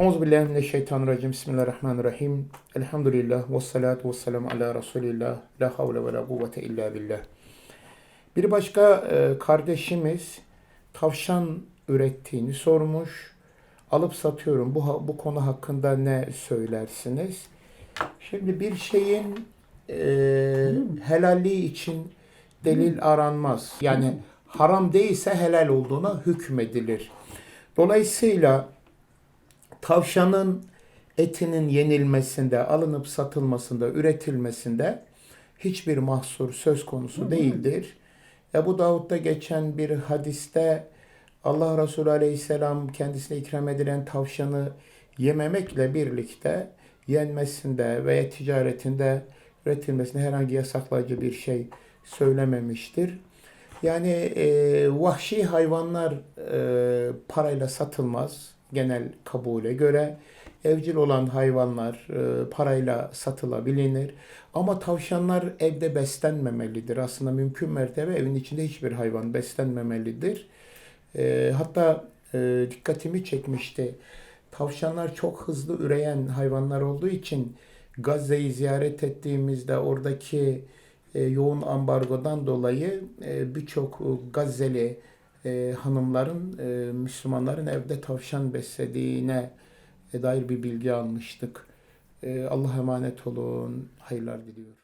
Euzubillahimineşşeytanirracim. Bismillahirrahmanirrahim. Elhamdülillah. Ve salatu ve selamu ala Resulillah. La havle ve la kuvvete illa billah. Bir başka e, kardeşimiz tavşan ürettiğini sormuş. Alıp satıyorum. Bu, bu konu hakkında ne söylersiniz? Şimdi bir şeyin e, helalliği için delil aranmaz. Yani haram değilse helal olduğuna hükmedilir. Dolayısıyla tavşanın etinin yenilmesinde, alınıp satılmasında, üretilmesinde hiçbir mahsur söz konusu değildir. Ebu Davud'da geçen bir hadiste Allah Resulü Aleyhisselam kendisine ikram edilen tavşanı yememekle birlikte yenmesinde veya ticaretinde üretilmesinde herhangi yasaklayıcı bir şey söylememiştir. Yani e, vahşi hayvanlar e, parayla satılmaz genel kabule göre. Evcil olan hayvanlar e, parayla satılabilir. Ama tavşanlar evde beslenmemelidir. Aslında mümkün mertebe evin içinde hiçbir hayvan beslenmemelidir. E, hatta e, dikkatimi çekmişti. Tavşanlar çok hızlı üreyen hayvanlar olduğu için Gazze'yi ziyaret ettiğimizde oradaki yoğun ambargodan dolayı birçok Gazze'li e, hanımların, e, Müslümanların evde tavşan beslediğine e, dair bir bilgi almıştık. E, Allah emanet olun. Hayırlar diliyorum.